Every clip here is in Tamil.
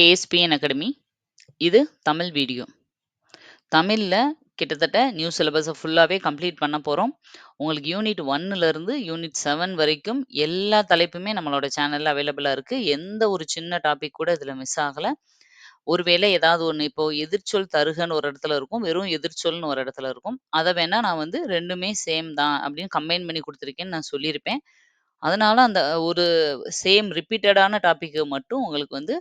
ஏஎஸ்பிஎன் அகாடமி இது தமிழ் வீடியோ தமிழில் கிட்டத்தட்ட நியூ சிலபஸை ஃபுல்லாகவே கம்ப்ளீட் பண்ண போகிறோம் உங்களுக்கு யூனிட் ஒன்னுலேருந்து யூனிட் செவன் வரைக்கும் எல்லா தலைப்புமே நம்மளோட சேனலில் அவைலபிளாக இருக்குது எந்த ஒரு சின்ன டாபிக் கூட இதில் மிஸ் ஆகலை. ஒருவேளை ஏதாவது ஒன்று இப்போ எதிர்ச்சொல் தருகன்னு ஒரு இடத்துல இருக்கும் வெறும் எதிர்ச்சொல்னு ஒரு இடத்துல இருக்கும். அதை வேணால் நான் வந்து ரெண்டுமே சேம் தான் அப்படின்னு கம்பைன் பண்ணி கொடுத்துருக்கேன்னு நான் சொல்லியிருப்பேன். அதனால அந்த ஒரு சேம் ரிப்பீட்டடான டாப்பிக்கு மட்டும் உங்களுக்கு வந்து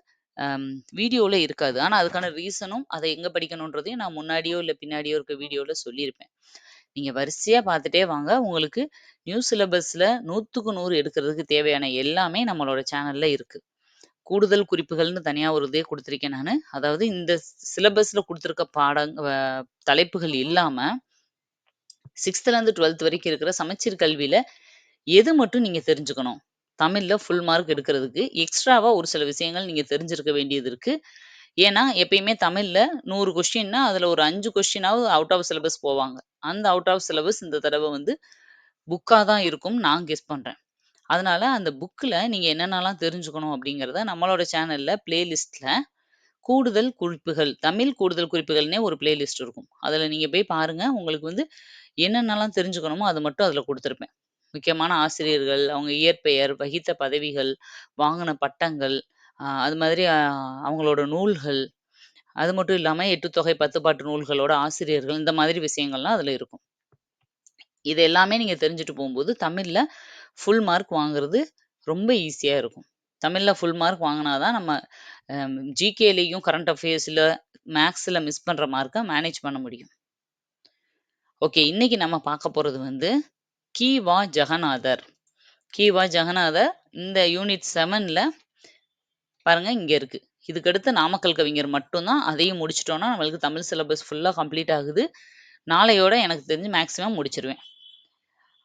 வீடியோவில் இருக்காது. ஆனால் அதுக்கான ரீசனும் அதை எங்கே படிக்கணுன்றதையும் நான் முன்னாடியோ இல்லை பின்னாடியோ இருக்க வீடியோவில் சொல்லியிருப்பேன். நீங்கள் வரிசையாக பார்த்துட்டே வாங்க. உங்களுக்கு நியூ சிலபஸில் நூற்றுக்கு நூறு எடுக்கிறதுக்கு தேவையான எல்லாமே நம்மளோட சேனலில் இருக்குது கூடுதல் குறிப்புகள்னு தனியாக ஒரு இதே கொடுத்துருக்கேன் நான். அதாவது இந்த சிலபஸில் கொடுத்துருக்க பாடங் தலைப்புகள் இல்லாமல் சிக்ஸ்த்துலேருந்து டுவெல்த் வரைக்கும் இருக்கிற சமச்சீர் கல்வியில் எது மட்டும் நீங்கள் தெரிஞ்சுக்கணும்? தமிழில் ஃபுல் மார்க் எடுக்கிறதுக்கு எக்ஸ்ட்ராவாக ஒரு சில விஷயங்கள் நீங்கள் தெரிஞ்சிருக்க வேண்டியது இருக்குது ஏன்னா எப்பயுமே தமிழில் நூறு கொஸ்டின்னா அதில் ஒரு அஞ்சு கொஸ்டினாவது அவுட் ஆஃப் சிலபஸ் போவாங்க. அந்த அவுட் ஆஃப் சிலபஸ் இந்த தடவை வந்து புக்காக தான் இருக்கும் நான் கெஸ் பண்ணுறேன் அதனால அந்த புக்கில் நீங்கள் என்னென்னலாம் தெரிஞ்சுக்கணும் அப்படிங்கிறத நம்மளோட சேனலில் பிளேலிஸ்ட்டில் கூடுதல் குறிப்புகள் தமிழ் கூடுதல் குறிப்புகள்னே ஒரு பிளேலிஸ்ட் இருக்கும். அதில் நீங்கள் போய் பாருங்கள் உங்களுக்கு வந்து என்னென்னலாம் தெரிஞ்சுக்கணுமோ அது மட்டும் அதில் கொடுத்துருப்பேன். முக்கியமான ஆசிரியர்கள் அவங்க இயற்பெயர் வகித்த பதவிகள் வாங்கின பட்டங்கள் அது மாதிரி அவங்களோட நூல்கள். அது மட்டும் இல்லாமல் எட்டு தொகை நூல்களோட ஆசிரியர்கள் இந்த மாதிரி விஷயங்கள்லாம் அதில் இருக்கும். இது எல்லாமே நீங்கள் தெரிஞ்சுட்டு போகும்போது தமிழில் ஃபுல் மார்க் வாங்குறது ரொம்ப ஈஸியாக இருக்கும். தமிழில் ஃபுல் மார்க் வாங்கினா தான் நம்ம ஜிகேலேயும் கரண்ட் அஃபேர்ஸில் மேக்ஸில் மிஸ் பண்ணுற மார்க்கை மேனேஜ் பண்ண முடியும். ஓகே இன்னைக்கு நம்ம பார்க்க போகிறது வந்து கீவா ஜெகநாதர். கீவா ஜெகநாதர் இந்த யூனிட் செவனில் பாருங்க இங்கே இருக்கு. இதுக்கடுத்து நாமக்கல் கவிஞர் மட்டும்தான். அதையும் முடிச்சிட்டோன்னா நம்மளுக்கு தமிழ் சிலபஸ் ஃபுல்லாக கம்ப்ளீட் ஆகுது. நாளையோட எனக்கு தெரிஞ்சு மேக்ஸிமம் முடிச்சிருவேன்.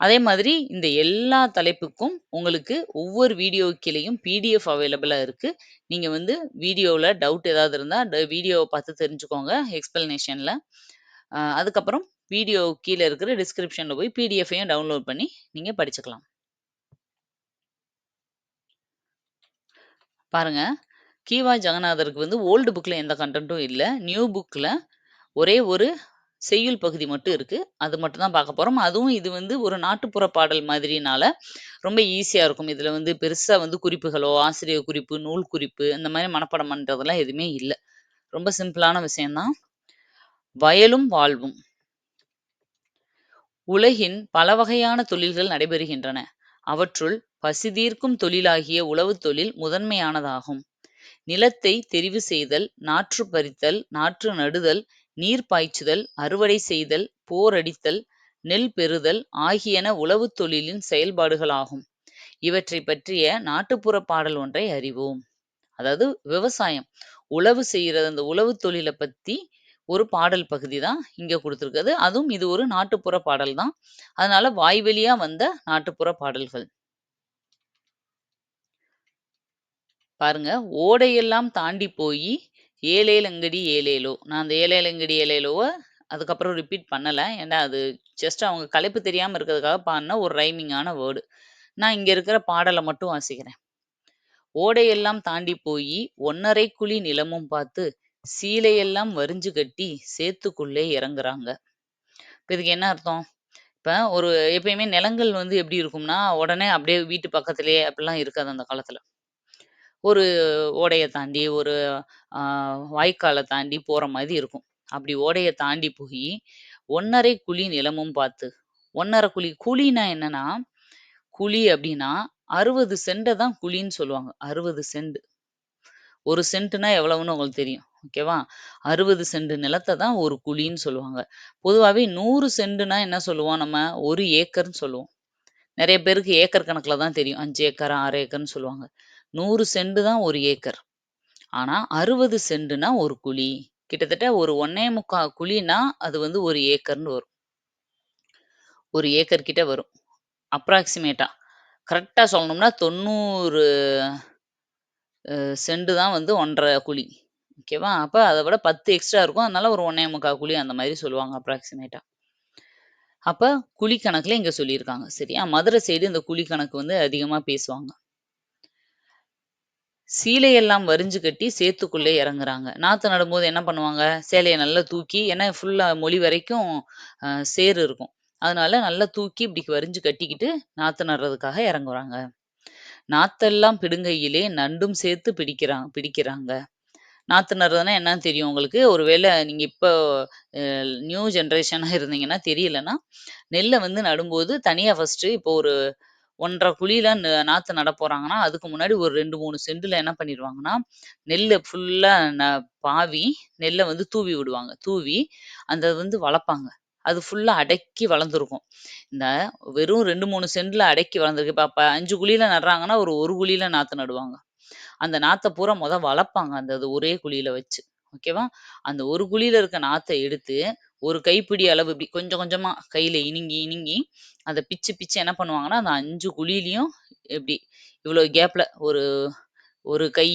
அதே மாதிரி இந்த எல்லா தலைப்புக்கும் உங்களுக்கு ஒவ்வொரு வீடியோ கீழேயும் பிடிஎஃப் அவைலபிளாக இருக்குது நீங்கள் வந்து வீடியோவில் டவுட் ஏதாவது இருந்தால் வீடியோவை பார்த்து தெரிஞ்சுக்கோங்க எக்ஸ்பிளனேஷனில் அதுக்கப்புறம் வீடியோ கீழே இருக்கிற டிஸ்கிரிப்ஷனில் போய் பிடிஎஃபையும் டவுன்லோட் பண்ணி நீங்கள் படிச்சுக்கலாம். பாருங்க. கீவா ஜெகநாதருக்கு வந்து ஓல்டு புக்கில் எந்த கண்டென்ட்டும் இல்லை. நியூ புக்கில் ஒரே ஒரு செய்யுள் பகுதி மட்டும் இருக்குது அது மட்டும் தான் பார்க்க போகிறோம் அதுவும் இது வந்து ஒரு நாட்டுப்புற பாடல் மாதிரினால ரொம்ப ஈஸியாக இருக்கும். இதில் வந்து பெருசாக வந்து குறிப்புகளோ ஆசிரியர் குறிப்பு நூல் குறிப்பு இந்த மாதிரி மனப்பாடம் பண்ணுறதெல்லாம் எதுவுமே இல்லை. ரொம்ப சிம்பிளான விஷயம்தான். வயலும் வாழ்வும். உலகின் பல வகையான தொழில்கள் நடைபெறுகின்றன. அவற்றுள் பசிதீர்க்கும் தொழிலாகிய உழவுத் தொழில் முதன்மையானதாகும். நிலத்தை தெரிவு செய்தல் நாற்று பறித்தல் நாற்று நடுதல் நீர் பாய்ச்சுதல் அறுவடை செய்தல் போரடித்தல் நெல் பெறுதல் ஆகியன உழவுத் தொழிலின் செயல்பாடுகளாகும். இவற்றை பற்றிய நாட்டுப்புற பாடல் ஒன்றை அறிவோம். அதாவது விவசாயம். உழவு செய்யறது அந்த உழவு தொழிலை பத்தி ஒரு பாடல் பகுதி தான் இங்கே கொடுத்துருக்குது. அதுவும் இது ஒரு நாட்டுப்புற பாடல் தான். அதனால வாய்வெளியா வந்த நாட்டுப்புற பாடல்கள். பாருங்க ஓடையெல்லாம் தாண்டி போய் ஏலேலங்கடி ஏலேலோ நான் அந்த ஏலேலங்கடி ஏலேலோவை அதுக்கப்புறம் ரிப்பீட் பண்ணலை. ஏன்னா அது ஜஸ்ட் அவங்க கலைப்பு தெரியாமல் இருக்கிறதுக்காக பாடின ஒரு ரைமிங்கான வேர்டு நான் இங்கே இருக்கிற பாடலை மட்டும் வாசிக்கிறேன். ஓடையெல்லாம் தாண்டி போய் ஒன்னரை குழி நிலமும் பார்த்து சீலையெல்லாம் வரிஞ்சு கட்டி சேத்துக்குள்ளே இறங்குறாங்க. இப்போ இதுக்கு என்ன அர்த்தம்? இப்போ ஒரு எப்பயுமே நிலங்கள் வந்து எப்படி இருக்கும்னா உடனே அப்படியே வீட்டு பக்கத்துலேயே அப்படிலாம் இருக்காது அந்த காலத்தில். ஒரு ஓடைய தாண்டி ஒரு வாய்க்காலை தாண்டி போகிற மாதிரி இருக்கும். அப்படி ஓடையை தாண்டி போய் ஒன்னரை குழி நிலமும் பார்த்து ஒன்னரை குழி குழினா என்னன்னா குழி அப்படின்னா அறுபது சென்டை தான் குழின்னு சொல்லுவாங்க. அறுபது சென்ட் ஒரு சென்ட்னா எவ்வளவுன்னு உங்களுக்கு தெரியும். ஓகேவா? அறுபது சென்ட் நிலத்தை தான் ஒரு குழின்னு சொல்லுவாங்க. பொதுவாகவே நூறு சென்டுனா என்ன சொல்லுவோம் நம்ம? ஒரு ஏக்கர்னு சொல்லுவோம். நிறைய பேருக்கு ஏக்கர் கணக்கில் தான் தெரியும். அஞ்சு ஏக்கர் ஆறு ஏக்கர்னு சொல்லுவாங்க. நூறு சென்டு தான் ஒரு ஏக்கர். ஆனா அறுபது சென்டுனா ஒரு குழி. கிட்டத்தட்ட ஒரு ஒன்னே முக்கா குழினா அது வந்து ஒரு ஏக்கர்னு வரும். ஒரு ஏக்கர் கிட்ட வரும். அப்ராக்சிமேட்டா. கரெக்டா சொல்லணும்னா தொண்ணூறு செண்டு தான் வந்து ஒன்றரை குழி. ஓகேவா அப்போ அதை விட பத்து எக்ஸ்ட்ரா இருக்கும் அதனால ஒரு ஒன்னே முக்கா குழி அந்த மாதிரி சொல்லுவாங்க அப்ராக்சிமேட்டாக அப்ப குழி கணக்கில் இங்க சொல்லியிருக்காங்க சரியா மதுரை சைடு இந்த குழி கணக்கு வந்து அதிகமா பேசுவாங்க சீலையெல்லாம் வரிஞ்சு கட்டி சேத்துக்குள்ளே இறங்குறாங்க. நாற்று நடும்போது என்ன பண்ணுவாங்க? சேலையை நல்லா தூக்கி ஏன்னா ஃபுல்லா மொழி வரைக்கும் அ சேறு இருக்கும். அதனால நல்லா தூக்கி இப்படி வரிஞ்சு கட்டிக்கிட்டு நாற்று நடுறதுக்காக இறங்குறாங்க. நாத்தெல்லாம் பிடுங்கையிலே நண்டும் சேர்த்து பிடிக்கிறான் பிடிக்கிறாங்க. நாற்று நடுறதுன்னா என்னன்னு தெரியும் உங்களுக்கு. ஒருவேளை நீங்க இப்போ அ நியூ ஜெனரேஷனா இருந்தீங்கன்னா தெரியலன்னா, நெல்ல வந்து நடும்போது தனியா ஃபர்ஸ்ட்டு இப்போ ஒரு 1 1/2 குழியில ந நாத்து நட போறாங்கன்னா, அதுக்கு முன்னாடி ஒரு 2, 3 சென்டுல என்ன பண்ணிருவாங்கன்னா, நெல்ல ஃபுல்லா ந பாவி நெல்ல வந்து தூவி விடுவாங்க. தூவி அந்த வந்து வளர்ப்பாங்க. அது ஃபுல்லா அடக்கி வளர்ந்துருக்கும். இந்த வெறும் 2, 3 சென்ட்ல அடக்கி வளர்ந்துருக்கு இப்ப அப்ப 5 குழியில நடுறாங்கன்னா, ஒரு 1 குழியில நாத்து நடுவாங்க. அந்த நாத்த பூரா முத வளர்ப்பாங்க. அந்த அது ஒரே குழியில வச்சு. ஓகேவா? அந்த ஒரு குழியில இருக்க நாத்த எடுத்து, ஒரு கைப்பிடி அளவு இப்படி கொஞ்சம் கொஞ்சமா கையில இனிங்கி இனிங்கி அதை பிச்சு பிச்சு என்ன பண்ணுவாங்கன்னா, அந்த அஞ்சு குழியிலயும் இப்படி இவ்வளவு கேப்ல ஒரு ஒரு கை,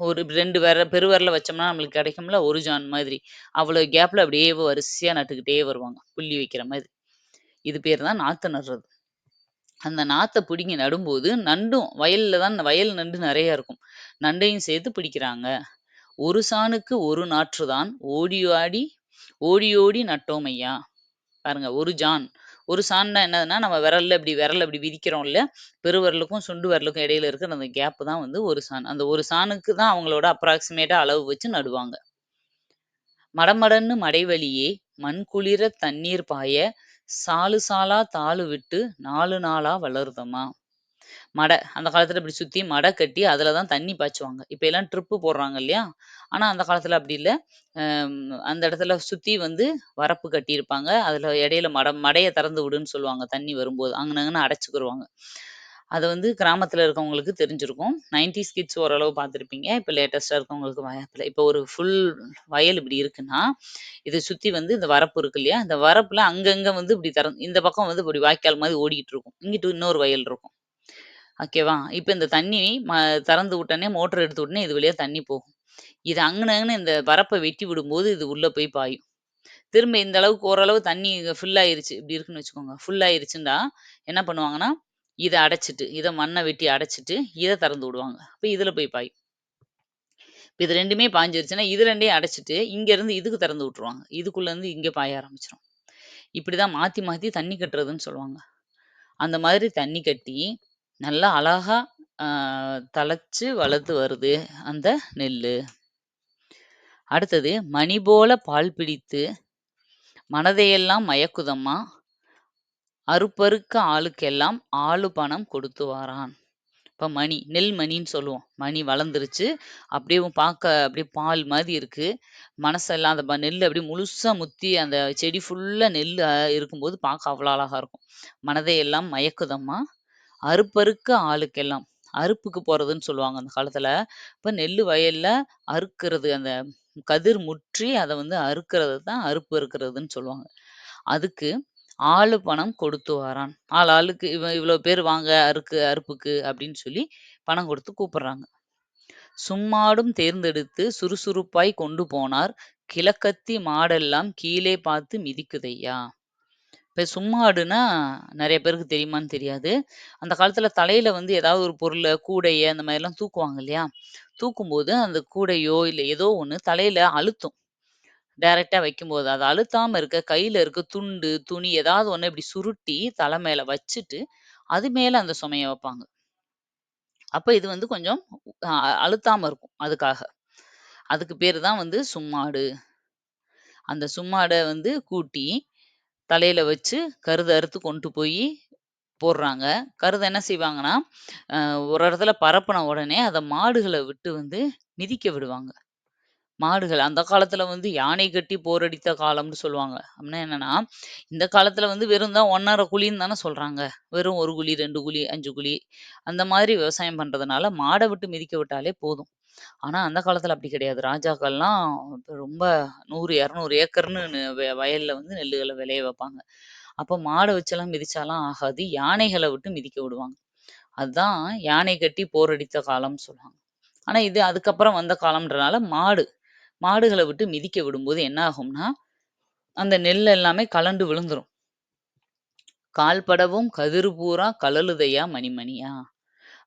ஒரு 2 விரல் பெருவரில் வச்சோம்னா நம்மளுக்கு கிடைக்கும்ல, ஒரு ஜான் மாதிரி. அவ்வளோ கேப்ல அப்படியே வரிசையாக நட்டுக்கிட்டே வருவாங்க. புள்ளி வைக்கிற மாதிரி. இது பேர் தான் நாற்று நடுறது. அந்த நாத்தை பிடுங்கி நடும்போது, நண்டும் வயல்ல தான் வயல் நண்டு நிறைய இருக்கும். நண்டையும் சேர்த்து பிடிக்கிறாங்க. "ஒரு சாணுக்கு ஒரு நாற்று தான் ஓடி ஆடி ஓடி ஓடி நட்டோம் ஐயா." பாருங்க, ஒரு ஜான். ஒரு சாண்னா என்னதுன்னா, நம்ம விரல்ல இப்டி விரல விதிக்கிறோம் இல்ல பெருவரலுக்கும் சுண்டு விரலுக்கும் இடையில இருக்கிற அந்த கேப் தான் வந்து ஒரு சாண். அந்த ஒரு சாணுக்கு தான் அவங்களோட அப்ராக்சிமேட்டா அளவு வச்சு நடுவாங்க. மடமடன்னு மடைவழியே மண் குளிர தண்ணீர் பாய, சாலு சாலா தாளு விட்டு நாலு நாளா வளருதம்மா. மடை அந்த காலத்துல இப்படி சுத்தி மட கட்டி அதுல தான் தண்ணி பாய்ச்சுவாங்க. இப்ப எல்லாம் ட்ரிப்பு போடுறாங்க இல்லையா? ஆனா அந்த காலத்துல அப்படி இல்லை அந்த இடத்துல சுத்தி வந்து வரப்பு கட்டியிருப்பாங்க. அதுல இடையில மடம் மடையை திறந்து விடுன்னு சொல்லுவாங்க. தண்ணி வரும்போது. அங்கனங்கன்னு அடைச்சுக்கிருவாங்க. அது வந்து கிராமத்துல இருக்கவங்களுக்கு தெரிஞ்சிருக்கும். 90ஸ் கிட்ஸ் ஓரளவு பார்த்துருப்பீங்க. இப்ப லேட்டஸ்ட்டா இருக்கவங்களுக்கு வயத்துல இப்ப ஒரு ஃபுல் வயல் இப்படி இருக்குன்னா, இத சுத்தி வந்து இந்த வரப்பு இருக்கு இல்லையா? இந்த வரப்புல அங்கங்க வந்து இப்படி திற இந்த பக்கம் வந்து இப்படி வாய்க்கால் மாரி ஓடிக்கிட்டு இருக்கும். இங்கிட்டு இன்னொரு வயல் இருக்கும். ஓகேவா? இப்ப இந்த தண்ணி ம திறந்து விட்டோனே மோட்டர் எடுத்து விட்டோனே இது வழியா தண்ணி போகும். இது அங்கனங்கன்னு இந்த வரப்ப வெட்டி விடும்போது இது உள்ள போய் பாயும். திரும்ப இந்த அளவுக்கு ஓரளவு தண்ணி ஃபில் ஆயிருச்சு. இப்படி இருக்குன்னு வச்சுக்கோங்க. ஃபுல் ஆயிருச்சுன்னா, என்ன பண்ணுவாங்கன்னா, இத அடைச்சிட்டு இதை மண்ணை வெட்டி அடைச்சிட்டு இதை திறந்து விடுவாங்க. இப்போ இதுல போய் பாயும். இப்போ இது ரெண்டுமே பாஞ்சிருச்சுன்னா இது ரெண்டையும் அடைச்சிட்டு இங்கேருந்து இதுக்கு திறந்து விட்ருவாங்க இதுக்குள்ளேருந்து இங்க பாய ஆரம்பிச்சிடும் இப்படி தான் மாத்தி மாத்தி தண்ணி கட்டுறதுன்னு சொல்லுவாங்க. அந்த மாதிரி தண்ணி கட்டி, நல்லா அழகா அ தழைச்சு வளர்த்து வருது அந்த நெல்லு. அடுத்தது, "மணி போல பால் பிடித்து மனதையெல்லாம் மயக்குதம்மா, அறுப்பறுக்க ஆளுக்கெல்லாம் ஆளு பணம் கொடுத்து வாரான்." இப்போ மணி, நெல் மணின்னு சொல்லுவோம். மணி வளர்ந்துருச்சு. அப்படியே பார்க்க அப்படியே பால் மாதிரி இருக்கு. மனசெல்லாம் அந்த ப நெல் அப்படியே முழுசாக முத்தி அந்த செடி ஃபுல்லாக நெல் இருக்கும்போது பார்க்க அவ்வளோ அழகாக இருக்கும். "மனதையெல்லாம் மயக்குதம்மா, அறுப்பறுக்க ஆளுக்கெல்லாம்." அறுப்புக்கு போகிறதுன்னு சொல்லுவாங்க அந்த காலத்தில் இப்போ நெல் வயலில் அறுக்கிறது அந்த கதிர் முற்றி அதை வந்து அறுக்கிறது தான் அறுப்பு அறுக்கிறதுன்னு சொல்லுவாங்க. அதுக்கு ஆளு பணம் கொடுத்து வாரான். ஆள் ஆளுக்கு இவ இவ்வளோ பேர் வாங்க அறுக்கு அறுப்புக்கு அப்படின்னு சொல்லி பணம் கொடுத்து கூப்பிடுறாங்க. "சும்மாடும் தேர்ந்தெடுத்து சுறுசுறுப்பாய் கொண்டு போனார், கிழக்கத்தி மாடெல்லாம் கீழே பார்த்து மிதிக்குதையா." இப்ப சும்மாடுன்னா நெறைய பேருக்கு தெரியுமான்னு தெரியாது. அந்த காலத்துல தலையில வந்து ஏதாவது ஒரு பொருள, கூடைய அந்த மாதிரிலாம் தூக்குவாங்க இல்லையா? தூக்கும்போது அந்த கூடையோ, இல்ல ஏதோ ஒண்ணு தலையில அழுத்தும். டைரக்டா வைக்கும்போது. அத அழுத்தாம இருக்க கையில இருக்க துண்டு, துணி ஏதாவது ஒண்ணு இப்படி சுருட்டி தலை மேல வச்சுட்டு, அது மேல அந்த சுமைய வைப்பாங்க. அப்ப இது வந்து கொஞ்சம் அ அழுத்தாம இருக்கும். அதுக்காக. அதுக்கு பேரு தான் வந்து சும்மாடு. அந்த சும்மாட வந்து கூட்டி, தலையில வச்சு கருத அறுத்து கொண்டு போயி போடுறாங்க. கருத என்ன செய்வாங்கன்னா, அ ஒரு இடத்துல பரப்புன உடனே அத மாடுகள விட்டு வந்து மிதிக்க விடுவாங்க. மாடுகள் அந்த காலத்துல வந்து யானை கட்டி போரடித்த காலம்னு சொல்லுவாங்க. அப்படின்னா என்னன்னா, இந்த காலத்துல வந்து வெறும் தான் 1 1/2 குழின்னு தானே சொல்றாங்க. வெறும் ஒரு குழி, ரெண்டு குழி, அஞ்சு குழி அந்த மாதிரி விவசாயம் பண்றதுனால மாடை விட்டு மிதிக்க விட்டாலே போதும். ஆனா அந்த காலத்துல அப்படி கிடையாது. ராஜாக்கள்லாம் ரொம்ப நூறு இரநூறு ஏக்கர்னு வயல்ல வந்து நெல்லுகளை விளைய வைப்பாங்க. அப்ப மாடை வச்செல்லாம் மிதிச்சாலாம் ஆகாது. யானைகளை விட்டு மிதிக்க விடுவாங்க. அதுதான் யானை கட்டி போரடித்த காலம்னு சொல்லுவாங்க. ஆனா இது அதுக்கப்புறம் வந்த காலம்ன்றனால மாடு. மாடுகளை விட்டு மிதிக்க விடும்போது என்ன ஆகும்னா, அந்த நெல் எல்லாமே கலண்டு விழுந்துரும். கால்படவும் கதிர் கதிரு பூரா கலழுதையா மணிமணியா."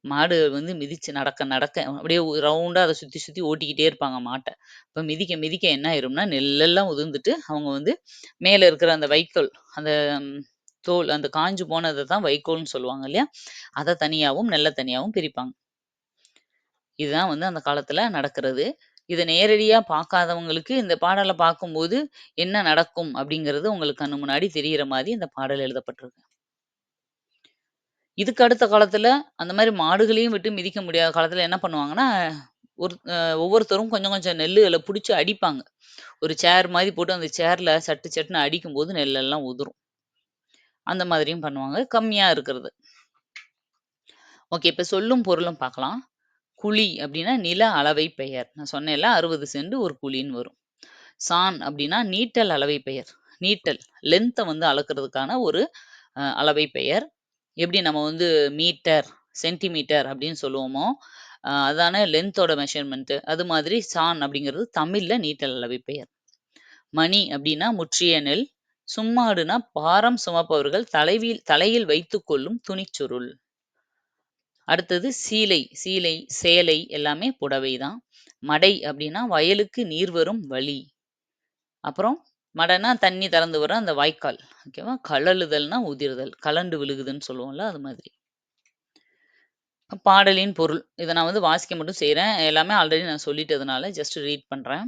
மாடு வந்து மிதிச்சு நடக்க நடக்க அப்படியே ரவுண்டா அத சுத்தி சுத்தி ஓட்டிக்கிட்டே இருப்பாங்க மாட்டை இப்போ மிதிக்க மிதிக்க என்ன ஆயிரும்னா, நெல்லெல்லாம் உதிர்ந்துட்டு அவங்க வந்து மேல இருக்கிற அந்த வைக்கோல், அந்த தோல் அந்த காஞ்சு போனதை தான் வைக்கோல்ன்னு சொல்லுவாங்க இல்லையா? அதை தனியாவும், நெல்ல தனியாவும் பிரிப்பாங்க. இதுதான் வந்து அந்த காலத்துல நடக்கிறது. இத நேரடியா பார்க்காதவங்களுக்கு இந்த பாடல பார்க்கும்போது, என்ன நடக்கும் அப்படிங்கிறது உங்களுக்கு கண்ணு முன்னாடி தெரியிற மாதிரி இந்த பாடல் எழுதப்பட்டிருக்கு. இதுக்கு அடுத்த காலத்துல, அந்த மாதிரி மாடுகளையும் விட்டு மிதிக்க முடியாத காலத்துல என்ன பண்ணுவாங்கன்னா, ஒரு ஒவ்வொருத்தரும் கொஞ்சம் கொஞ்சம் நெல்லுகள புடிச்சு அடிப்பாங்க. ஒரு சேர் மாதிரி போட்டு அந்த சேர்ல சட்டு சட்டுன்னு அடிக்கும்போது நெல்லெல்லாம் உதிரும். அந்த மாதிரியும் பண்ணுவாங்க. கம்மியா இருக்கிறது. ஓகே. இப்ப சொல்லும் பொருளும் பார்க்கலாம். குழி அப்படின்னா நில அளவை பெயர். நான் சொன்னேன்ல 60 சென்ட் ஒரு குழின்னு வரும். சான் அப்படின்னா நீட்டல் அளவை பெயர். நீட்டல் லென்த்தை வந்து அளக்கிறதுக்கான ஒரு அளவை பெயர். எப்படி நம்ம வந்து மீட்டர், சென்டிமீட்டர் அப்படின்னு சொல்லுவோமோ, அதான லென்த்தோட மெஷர்மெண்ட்டு அது மாதிரி சான் அப்படிங்கிறது தமிழில் நீட்டல் அளவை பெயர். மணி அப்படின்னா முற்றிய நெல். சும்மாடுனா பாரம் சுமப்பவர்கள் தலைவில் தலையில் வைத்துக்கொள்ளும் துணிச்சுருள். அடுத்தது சீலை, சீலை, சேலை எல்லாமே புடவை தான். மடை அப்படின்னா வயலுக்கு நீர் வரும் வழி. அப்புறம் மடைனா தண்ணி திறந்து வர அந்த வாய்க்கால். ஓகேவா? கழலுதல்னா உதிர்தல். கழண்டு விழுகுதுன்னு சொல்லுவோம்ல, அது மாதிரி. பாடலின் பொருள். இதை நான் வந்து வாசிக்க மட்டும் செய்கிறேன் எல்லாமே ஆல்ரெடி நான் சொல்லிட்டதுனால ஜஸ்ட் ரீட் பண்றேன்.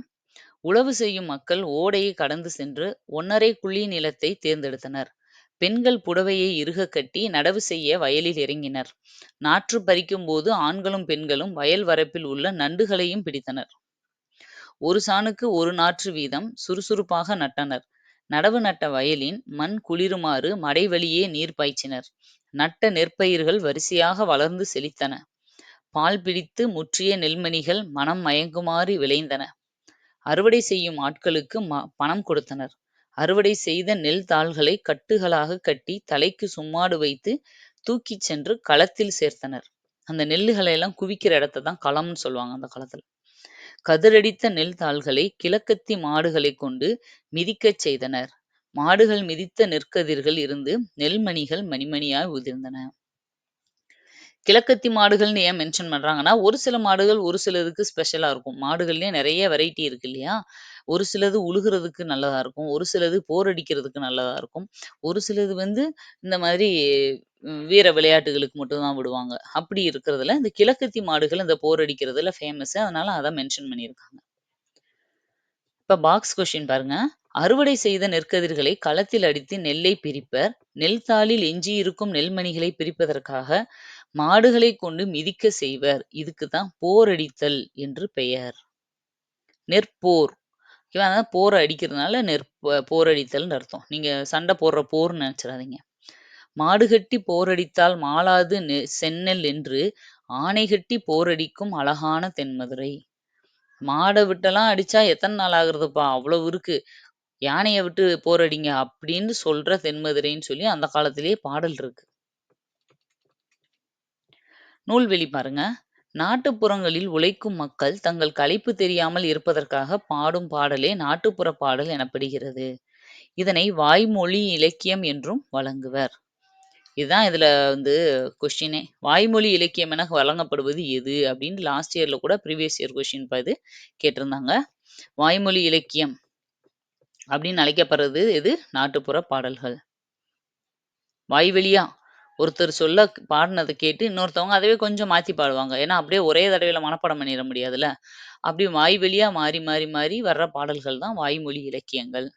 உழவு செய்யும் மக்கள் ஓடையை கடந்து சென்று ஒன்னரை குழி நிலத்தை தேர்ந்தெடுத்தனர். பெண்கள் புடவையை இறுகக் கட்டி நடவு செய்ய வயலில் இறங்கினர். நாற்று பறிக்கும் போது ஆண்களும் பெண்களும் வயல் வரப்பில் உள்ள நண்டுகளையும் பிடித்தனர். ஒரு சாணுக்கு ஒரு நாற்று வீதம் சுறுசுறுப்பாக நட்டனர். நடவு நட்ட வயலின் மண் குளிருமாறு மடை வழியே நீர் பாய்ச்சினர். நட்ட நெற்பயிர்கள் வரிசையாக வளர்ந்து செழித்தன. பால் பிடித்து முற்றிய நெல்மணிகள் மனம் மயங்குமாறு விளைந்தன. அறுவடை செய்யும் ஆட்களுக்கு ம பணம் கொடுத்தனர். அறுவடை செய்த நெல் தாள்களை கட்டுகளாக கட்டி தலைக்கு சும்மாடு வைத்து தூக்கிச் சென்று களத்தில் சேர்த்தனர். அந்த நெல்லுகளை எல்லாம் குவிக்கிற இடத்த தான் களம்னு சொல்லுவாங்க அந்த காலத்துல. கதிரடித்த நெல் தாள்களை கிழக்கத்தி மாடுகளை கொண்டு மிதிக்கச் செய்தனர். மாடுகள் மிதித்த நெற்கதிர்கள் இருந்து நெல்மணிகள் மணிமணியாய் உதிர்ந்தன. கிழக்கத்தி மாடுகள்னு ஏன் மென்ஷன் பண்றாங்கன்னா, ஒரு சில மாடுகள் ஒரு சிலதுக்கு ஸ்பெஷலா இருக்கும். மாடுகள்லயே நிறைய வெரைட்டி இருக்கு இல்லையா? ஒரு சிலது உழுகுறதுக்கு நல்லதா இருக்கும். ஒரு சிலது போர் அடிக்கிறதுக்கு நல்லதா இருக்கும். ஒரு சிலது வந்து இந்த மாதிரி வீர விளையாட்டுகளுக்கு மட்டும் தான் விடுவாங்க. அப்படி இருக்கிறதுல இந்த கிழக்கத்தி மாடுகள் இந்த போர் அடிக்கிறதுல ஃபேமஸ். அதனால அத மென்ஷன் பண்ணியிருக்காங்க. இப்ப பாக்ஸ் கொஸ்டின் பாருங்க. அறுவடை செய்த நெற்கதிர்களை களத்தில் அடித்து நெல்லை பிரிப்பர். நெல் தாளில் எஞ்சியிருக்கும் நெல்மணிகளை பிரிப்பதற்காக மாடுகளைக் கொண்டு மிதிக்க செய்வர். இதுக்கு தான் போரடித்தல் என்று பெயர். நெற்போர். ஓகேவா? அதான் போர அடிக்கிறதுனால நெற்ப போரடித்தல்னு அர்த்தம். நீங்க சண்டை போடுற போர்னு நினைச்சிடாதீங்க மாடு கட்டி போரடித்தால் மாளாது நெ செந்நெல் என்று ஆணை கட்டி போரடிக்கும் அழகான தென்மதுரை. மாடை விட்டெல்லாம் அடிச்சா எத்தனை நாள் ஆகுறதுப்பா? அவ்வளவு இருக்கு. யானையை விட்டு போரடிங்க அப்படின்னு சொல்ற தென்மதுரைன்னு சொல்லி அந்த காலத்திலேயே பாடல் இருக்கு. நூல்வெளி பாருங்க. நாட்டுப்புறங்களில் உழைக்கும் மக்கள் தங்கள் களைப்பு தெரியாமல் இருப்பதற்காக பாடும் பாடலே நாட்டுப்புற பாடல் எனப்படுகிறது. இதனை வாய்மொழி இலக்கியம் என்றும் வழங்குவர். இதுதான் இதுல வந்து கொஸ்டினே. வாய்மொழி இலக்கியம் என வழங்கப்படுவது எது? அப்படின்னு லாஸ்ட் இயர்ல கூட ப்ரீவியஸ் இயர் கொஸ்டின் இது கேட்டிருந்தாங்க. வாய்மொழி இலக்கியம் அப்படின்னு அழைக்கப்படுறது எது? நாட்டுப்புற பாடல்கள். வாய்வழியா ஒருத்தர் சொல்ல பாடினதை கேட்டு இன்னொருத்தவங்க அதவே கொஞ்சம் மாத்தி பாடுவாங்க. ஏன்னா அப்படியே ஒரே தடவையில மனப்பாடம் பண்ணிட முடியாதுல்ல. அப்படி வாய்வழியா மாறி மாறி மாறி வர்ற பாடல்கள் தான் வாய்மொழி இலக்கியங்கள்.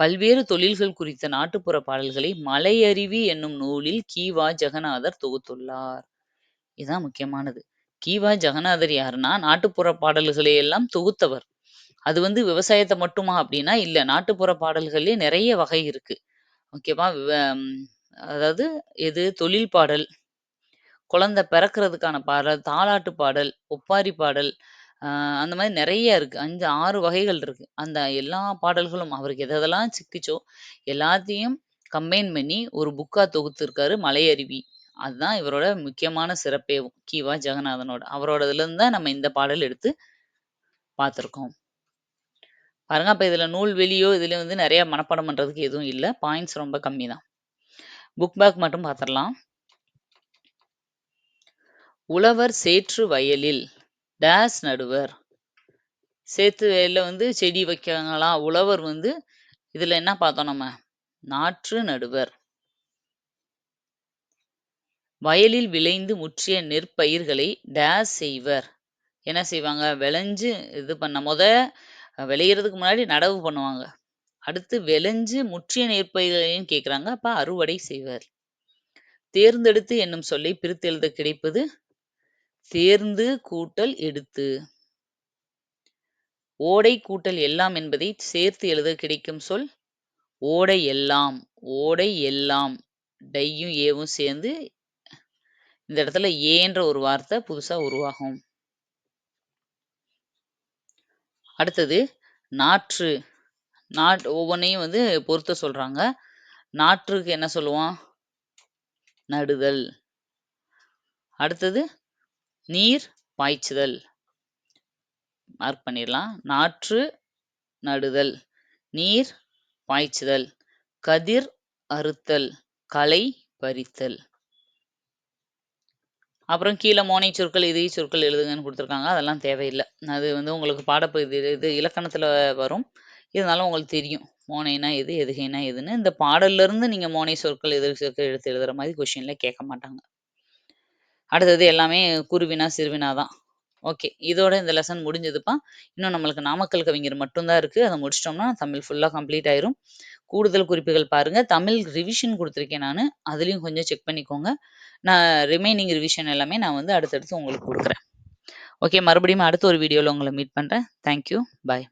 பல்வேறு தொழில்கள் குறித்த நாட்டுப்புற பாடல்களை மலையருவி என்னும் நூலில் கீவா ஜெகநாதர் தொகுத்துள்ளார். இதுதான் முக்கியமானது. கி.வா. ஜெகநாதர் யாருன்னா, நாட்டுப்புற பாடல்களை எல்லாம் தொகுத்தவர். அது வந்து விவசாயத்தை மட்டுமா அப்படின்னா இல்ல. நாட்டுப்புற பாடல்கள்லயே நிறைய வகை இருக்கு. ஓகேவா? அதாவது எது தொழில் பாடல், குழந்தை பிறக்கிறதுக்கான பாடல், தாலாட்டு பாடல், ஒப்பாரி பாடல், ஆஹ் அந்த மாதிரி நிறைய இருக்கு. 5, 6 வகைகள் இருக்கு. அந்த எல்லா பாடல்களும் அவருக்கு எதெல்லாம் சிக்கிச்சோ எல்லாத்தையும் கம்பைன் பண்ணி ஒரு புக்கா தொகுத்திருக்காரு மலையருவி. அதுதான் இவரோட முக்கியமான சிறப்பேவும். கி.வா. ஜெகநாதனோட. அவரோடதுலருந்து தான் நம்ம இந்த பாடல் எடுத்து பார்த்துருக்கோம். பாருங்க, அப்ப இதுல நூல்வெளியோ, இதுல வந்து நிறைய மனப்பாடம் பண்றதுக்கு எதுவும் இல்ல. பாயிண்ட்ஸ் ரொம்ப கம்மி தான். புக் பேக் மட்டும் பார்த்துடலாம் உழவர் சேற்று வயலில் டேஸ் நடுவர். சேத்து வயலில் வந்து செடி வைக்கிறாங்களா உழவர் வந்து இதில் என்ன பார்த்தோம் நம்ம? நாற்று நடுவர். வயலில் விளைந்து முற்றிய நெற்பயிர்களை டேஸ் செய்வர். என்ன செய்வாங்க? விளைஞ்சு இது பண்ண முத விளையிறதுக்கு முன்னாடி நடவு பண்ணுவாங்க. அடுத்து விளைஞ்சு முற்றிய நெற்பயிர்களையும் கேட்குறாங்க அப்போ அறுவடை செய்வர். தேர்ந்தெடுத்து என்னும் சொல்லை பிரித்து எழுத கிடைப்பது? தேர்ந்து கூட்டல் எடுத்து. ஓடை கூட்டல் எல்லாம் என்பதை சேர்த்து எழுத கிடைக்கும் சொல் ஓடை எல்லாம். ஓடை எல்லாம். டையும் ஏவும் சேர்ந்து இந்த இடத்துல ஏன்ற ஒரு வார்த்தை புதுசா உருவாகும். அடுத்தது நாற்று. நாட் ஒவ்வொன்றையும் வந்து பொறுத்த சொல்றாங்க. நாற்றுக்கு என்ன சொல்லுவோம்? நடுதல். அடுத்தது நீர் பாய்ச்சுதல். மார்க் பண்ணிடலாம். நாற்று நடுதல். நீர் பாய்ச்சுதல். கதிர் அறுத்தல். களை பறித்தல். அப்புறம் கீழே மோனை சொற்கள் இதய சொற்கள் எழுதுங்கன்னு கொடுத்துருக்காங்க. அதெல்லாம் தேவையில்லை. அது வந்து உங்களுக்கு பாடப்பகுதி இது இலக்கணத்தில் வரும். இருந்தாலும் உங்களுக்கு தெரியும். மோனைனா எது எதுகைனா எதுன்னு. இந்த பாடல்ல இருந்து நீங்க மோனை சொற்கள் எதிர் சொற்கள் எடுத்து எழுதுற மாதிரி கொஸ்டின்ல கேட்க மாட்டாங்க. அடுத்தது எல்லாமே குருவினா சிறுவினா தான். ஓகே. இதோட இந்த லெசன் முடிஞ்சதுப்பா. இன்னும் நம்மளுக்கு நாமக்கல் கவிஞர் மட்டும்தான் இருக்கு. அதை முடிச்சிட்டோம்னா தமிழ் ஃபுல்லாக கம்ப்ளீட் ஆயிரும். கூடுதல் குறிப்புகள் பாருங்க. தமிழ் ரிவிஷன் கொடுத்துருக்கேன் நான். அதுலேயும் கொஞ்சம் செக் பண்ணிக்கோங்க. நான் ரிமைனிங் ரிவிஷன் எல்லாமே நான் வந்து அடுத்தடுத்து உங்களுக்கு கொடுக்குறேன். ஓகே. மறுபடியும் அடுத்த ஒரு வீடியோவில் உங்களை மீட் பண்ணுறேன் தேங்க்யூ பாய்